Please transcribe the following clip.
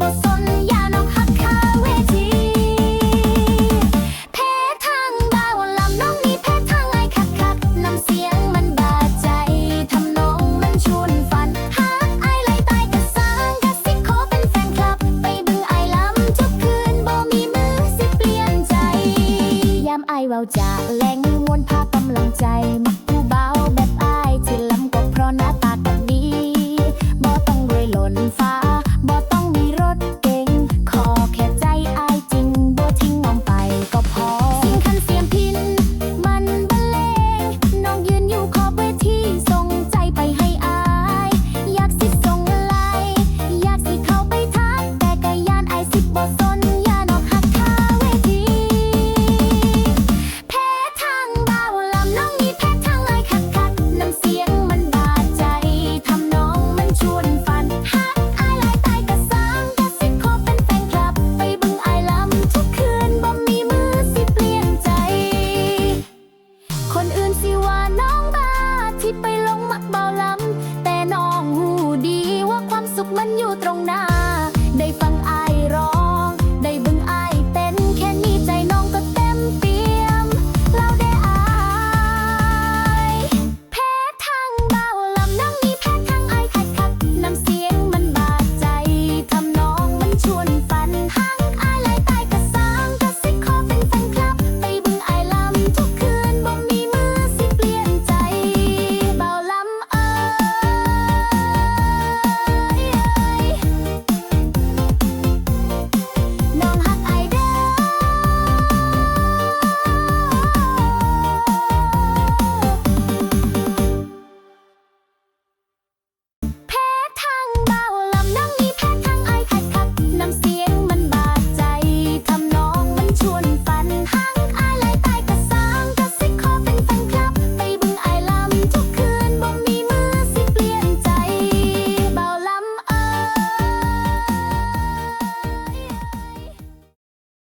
บ่สนยานองหักคาเวทีแพ้ทางเบาลำน้องนี่แพ้ทางไอ้คักคักน้ำเสียงมันบาดใจทำนองมันชวนฝันหากไอ้ไหลตายกะสร้างกะสิขอเป็นแฟนคลับ ไปบึงไอ้ลำทุกคืนบ่มีมือสิเปลี่ยนใจยามไอ้เว้าจากแหล่งมวลพากำลังใจมัก ตรงหน้า